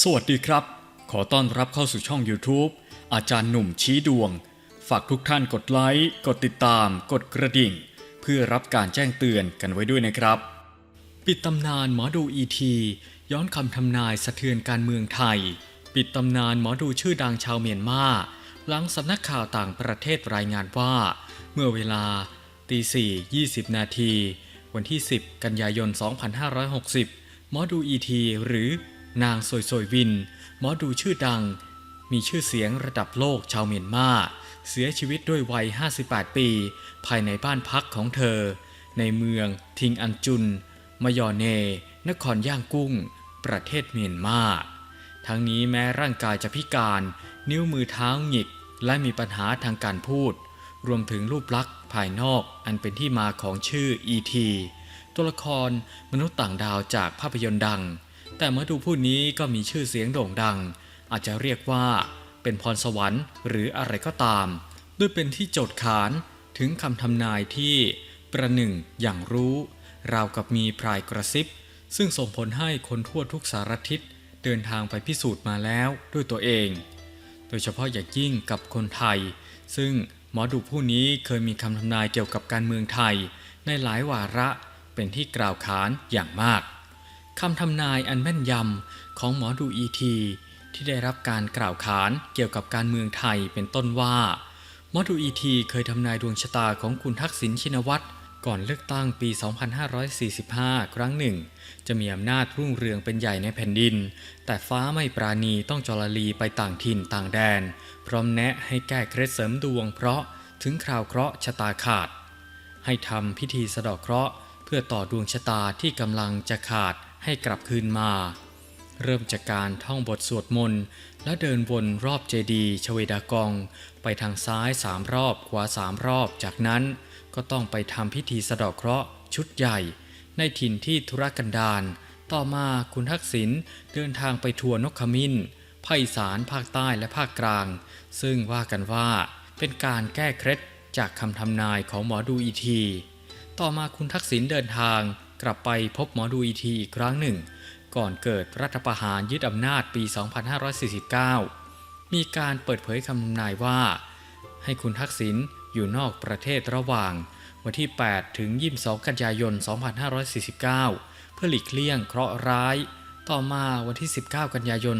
สวัสดีครับ ขอต้อนรับเข้าสู่ช่อง YouTube อาจารย์หนุ่มชี้ดวง ฝากทุกท่านกดไลค์ กดติดตาม กดกระดิ่ง เพื่อรับการแจ้งเตือนกันไว้ด้วยนะครับ ปิดตำนานหมอดูอีที ย้อนคำทำนายสะเทือนการเมืองไทย ปิดตำนานหมอดูชื่อดังชาวเมียนมาหลังสำนักข่าวต่างประเทศรายงานว่า เมื่อเวลาตีสี่20 นาที วันที่ 10 กันยายน 2560 หมอดูอีทีหรือ นางซวยซวยวิน หมอดูชื่อดัง มีชื่อเสียงระดับโลกชาวเมียนมาเสียชีวิตด้วยวัย 58 ปี ภายในบ้านพักของเธอ ในเมืองทิงอันจุน มยอเน นครย่างกุ้ง ประเทศเมียนมาทั้งนี้แม้ร่างกายจะพิการ นิ้วมือเท้าหงิก และมีปัญหาทางการพูด รวมถึงรูปลักษณ์ภายนอกอันเป็นที่มาของชื่อ E.T. ตัวละครมนุษย์ต่างดาวจากภาพยนตร์ดัง แต่หมาดูผู้นี้ก็มีชื่อเสียงโด่งดัง อาจจะเรียกว่าเป็นพรสวรรค์หรืออะไรก็ตาม ด้วยเป็นที่โจทย์ขานถึงคำทำนายที่ประหนึ่งอย่างรู้ ราวกับมีพรายกระซิบ ซึ่งส่งผลให้คนทั่วทุกสารทิศเดินทางไปพิสูจน์มาแล้วด้วยตัวเอง โดยเฉพาะอย่างยิ่งกับคนไทย ซึ่งหมอดูผู้นี้เคยมีคำทำนายเกี่ยวกับการเมืองไทย ในหลายวาระเป็นที่กล่าวขานอย่างมาก คำทำนายอันแม่นยำของหมอดูอีทีที่ได้รับการกล่าวขานเกี่ยวกับการเมืองไทยเป็นต้นว่าหมอดูอีทีเคยทำนายดวงชะตาของคุณทักษิณชินวัตรก่อนเลือกตั้งปี 2545 ครั้งหนึ่ง จะมีอำนาจรุ่งเรืองเป็นใหญ่ในแผ่นดิน แต่ฟ้าไม่ปราณีต้องจรลีไปต่างถิ่นต่างแดน พร้อมแนะให้แก้เคล็ดเสริมดวงเพราะถึงคราวเคราะห์ชะตาขาด ให้ทำพิธีสะเดาะเคราะห์ เพื่อต่อดวงชะตาที่กำลังจะขาด ให้กลับคืนมา เริ่มจากการท่องบทสวดมนต์และเดินวนรอบเจดีย์ชเวดากอง ไปทางซ้ายสามรอบขวาสามรอบ จากนั้นก็ต้องไปทำพิธีสะเดาะเคราะห์ชุดใหญ่ ในถิ่นที่ธุรกันดารต่อมาคุณทักษิณเดินทางไปทัวร์นกขมิ้นภาคอีสานภาคใต้และภาคกลาง ซึ่งว่ากันว่าเป็นการแก้เคล็ดจากคำทำนายของหมอดูอีที ต่อมาคุณทักษิณเดินทาง กลับไปพบหมอดูอีทีอีกครั้งหนึ่ง ก่อนเกิดรัฐประหารยึดอำนาจปี 2549 มีการเปิดเผยคำนายว่า ให้คุณทักษิณอยู่นอกประเทศระหว่างวันที่ 8 ถึง 22 กันยายน 2549 เพื่อหลีกเลี่ยงเคราะห์ร้าย ต่อมาวันที่ 19 กันยายน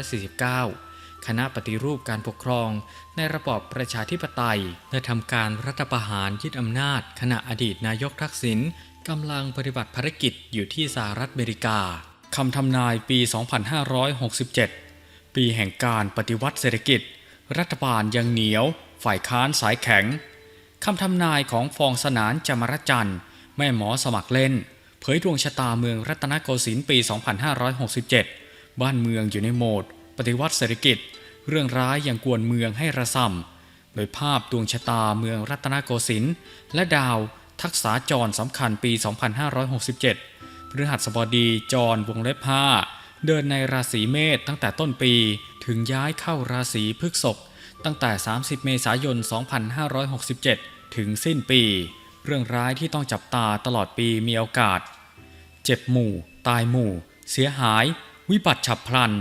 2549 คณะปฏิรูปการปกครองในระบอบประชาธิปไตยได้ทำการรัฐประหารยึดอำนาจ ขณะอดีตนายกทักษิณ กำลังปฏิบัติภารกิจอยู่ที่สหรัฐอเมริกาคำทำนายปี 2567 ปีแห่งการปฏิวัติเศรษฐกิจ รัฐบาลยังเหนียว ฝ่ายค้านสายแข็งคำทำนายของฟองสนานจมรจันทร์ แม่หมอสมัครเล่น เผยดวงชะตาเมืองรัตนโกสินทร์ปี 2567 บ้านเมืองอยู่ในโหมด ปฏิวัติเศรษฐกิจ เรื่องร้ายยังกวนเมืองให้ระส่ำโดยภาพดวงชะตาเมืองรัตนโกสินทร์และดาว ทักษาจรสำคัญปี 2567 พฤหัสบดีจรวงเล็บผ้าเดินในราศีเมษตั้งแต่ต้นปี ถึงย้ายเข้าราศีพฤษภตั้งแต่ 30 เมษายน 2567 ถึงสิ้นปี เรื่องร้ายที่ต้องจับตาตลอดปีมีโอกาส เจ็บหมู่ ตายหมู่ เสียหาย วิบัติฉับพลัน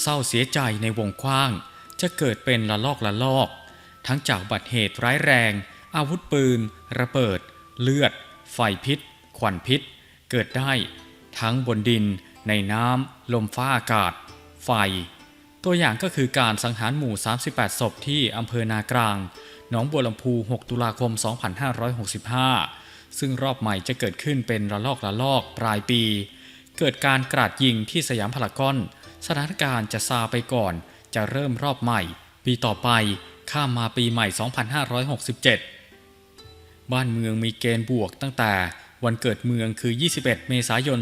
เศร้าเสียใจในวงกว้าง จะเกิดเป็นละลอกละลอก ทั้งจากบัติเหตุร้ายแรง อาวุธปืน ระเบิด เลือด ไฟพิษ ควันพิษ เกิดได้ ทั้งบนดิน ในน้ำ ลมฟ้าอากาศ ไฟ ตัวอย่างก็คือการสังหารหมู่ 38 ศพที่อำเภอนากลาง หนองบัวลำพู 6 ตุลาคม 2565 ซึ่งรอบใหม่จะเกิดขึ้นเป็นระลอกระลอกปลายปี เกิดการกราดยิงที่สยามพารากอน สถานการณ์จะซาไปก่อน จะเริ่มรอบใหม่ ปีต่อไป ข้ามมาปีใหม่ 2567 บ้านเมืองมีเกณฑ์บวกตั้งแต่วันเกิดเมืองคือ 21 เมษายน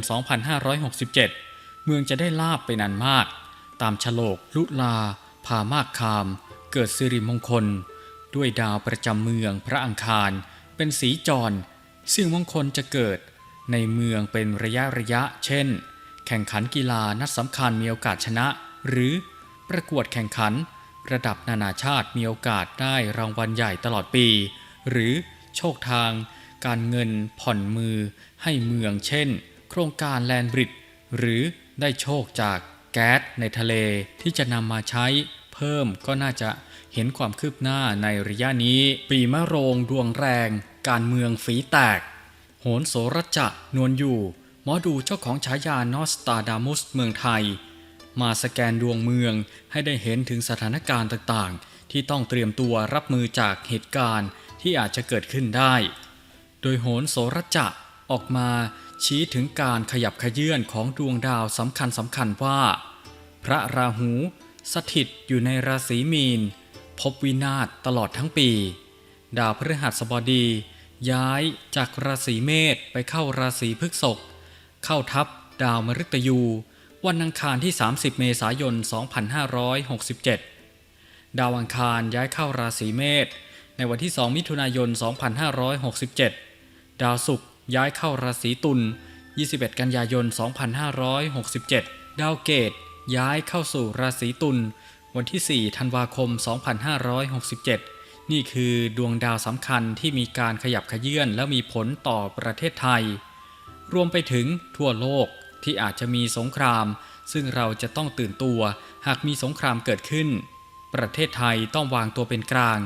2567 เมืองจะได้ลาบไปนานมาก ตามฉลก ลุลา พามากคาม เกิดสิริมงคล ด้วยดาวประจำเมืองพระอังคาร เป็นสีจรสิ่งมงคลจะเกิด ในเมืองเป็นระยะระยะ เช่น แข่งขันกีฬานัดสำคัญมีโอกาสชนะ หรือประกวดแข่งขัน ระดับนานาชาติมีโอกาสได้รางวัลใหญ่ตลอดปี หรือ โชคทาง การเงินผ่อนมือให้เมืองเช่น โครงการแลนบริดจ์หรือได้โชคจากแก๊สในทะเลที่จะนำมาใช้เพิ่มก็น่าจะเห็นความคืบหน้าในระยะนี้ ปีมะโรงดวงแรง การเมืองฝีแตก โหนโสรจะนวลอยู่ หมอดูเจ้าของฉายานอสตาดามุสเมืองไทย มาสแกนดวงเมืองให้ได้เห็นถึงสถานการณ์ต่างๆ ที่ต้องเตรียมตัวรับมือจากเหตุการณ์ ที่อาจจะเกิดขึ้นได้ โดยโหนโสรจะออกมาชี้ถึงการขยับขยื่นของดวงดาวสำคัญสำคัญว่า พระราหูสถิตอยู่ในราศีมีน พบวินาศตลอดทั้งปี ดาวพฤหัสบดี ย้ายจากราศีเมษไปเข้าราศีพฤษภเข้าทับดาวมฤตยู วันอังคารที่ 30 เมษายน 2567 ดาวอังคารย้ายเข้าราศีเมษ ในวันที่ 2 มิถุนายน 2567 ดาวศุกร์ย้ายเข้าราศีตุล 21 กันยายน 2567 ดาวเกตย้ายเข้าสู่ราศีตุล วันที่ 4 ธันวาคม 2567 นี่คือดวงดาวสำคัญที่มีการขยับขยื่นและมีผลต่อประเทศไทย รวมไปถึงทั่วโลกที่อาจจะมีสงคราม ซึ่งเราจะต้องตื่นตัว หากมีสงครามเกิดขึ้น ประเทศไทยต้องวางตัวเป็นกลาง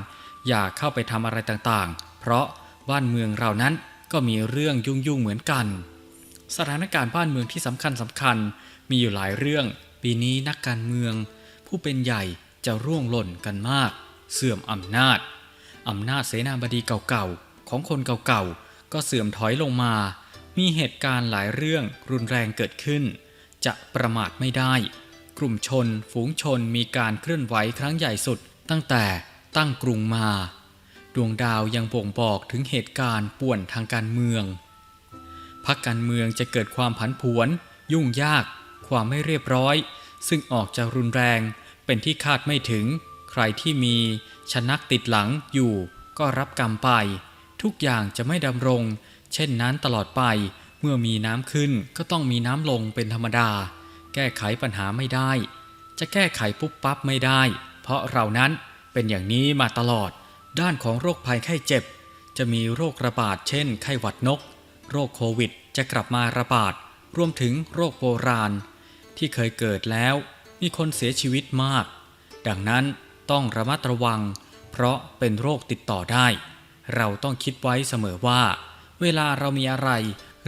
อย่าเข้าไปทำอะไรต่างๆ เพราะบ้านเมืองเรานั้นก็มีเรื่องยุ่งๆเหมือนกัน สถานการณ์บ้านเมืองที่สำคัญสำคัญมีอยู่หลายเรื่อง ปีนี้นักการเมือง ผู้เป็นใหญ่จะร่วงหล่นกันมาก เสื่อมอำนาจอำนาจเสนาบดีเก่าๆของคนเก่าๆก็เสื่อมถอยลงมา มีเหตุการณ์หลายเรื่องรุนแรงเกิดขึ้น จะประมาทไม่ได้ กลุ่มชน ฝูงชนมีการเคลื่อนไหวครั้งใหญ่สุด ตั้งแต่ ตั้งกรุงมา ดวงดาวยังบ่งบอกถึงเหตุการณ์ป่วนทางการเมืองพักการเมืองจะเกิดความผันผวน ยุ่งยาก ความไม่เรียบร้อย ซึ่งออกจะรุนแรงเป็นที่คาดไม่ถึง ใครที่มีชนักติดหลังอยู่ ก็รับกรรมไป ทุกอย่างจะไม่ดำรง เช่นนั้นตลอดไป เมื่อมีน้ำขึ้นก็ต้องมีน้ำลงเป็นธรรมดา แก้ไขปัญหาไม่ได้ จะแก้ไขปุ๊บปั๊บไม่ได้ เพราะเรานั้น เป็นอย่างนี้มาตลอด ด้านของโรคภัยไข้เจ็บ จะมีโรคระบาดเช่น ไข้หวัดนก โรคโควิดจะกลับมาระบาด รวมถึงโรคโบราณ ที่เคยเกิดแล้วมีคนเสียชีวิตมาก ดังนั้นต้องระมัดระวัง เพราะเป็นโรคติดต่อได้ เราต้องคิดไว้เสมอว่า เวลาเรามีอะไร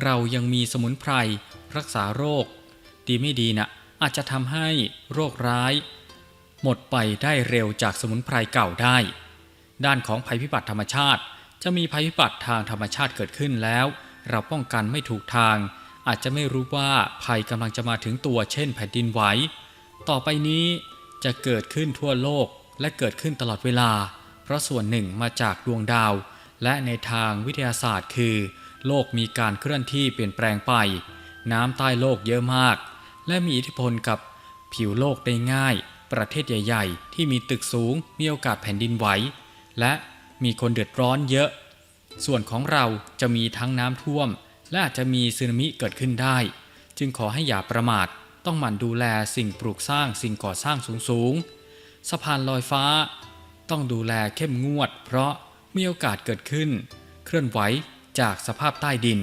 เรายังมีสมุนไพรรักษาโรค ดีไม่ดีนะอาจจะทำให้โรคร้าย หมดไปได้เร็วจากสมุนไพรเก่าได้ ด้านของภัยพิบัติธรรมชาติ จะมีภัยพิบัติทางธรรมชาติเกิดขึ้นแล้ว เราป้องกันไม่ถูกทาง อาจจะไม่รู้ว่าภัยกำลังจะมาถึงตัวเช่นแผ่นดินไหวต่อไปนี้จะเกิดขึ้นทั่วโลกและเกิดขึ้นตลอดเวลา เพราะส่วนหนึ่งมาจากดวงดาว และในทางวิทยาศาสตร์คือ โลกมีการเคลื่อนที่เปลี่ยนแปลงไป น้ำใต้โลกเยอะมาก และมีอิทธิพลกับผิวโลกได้ง่าย ประเทศใหญ่ ๆ ที่มีตึกสูง มีโอกาสแผ่นดินไหว และมีคนเดือดร้อนเยอะ ส่วนของเราจะมีทั้งน้ำท่วม และอาจจะมีสึนามิเกิดขึ้นได้ จึงขอให้อย่าประมาท ต้องหมั่นดูแลสิ่งปลูกสร้างสิ่งก่อสร้างสูงๆสะพานลอยฟ้า ต้องดูแลเข้มงวด เพราะมีโอกาสเกิดขึ้น เคลื่อนไหวจากสภาพใต้ดิน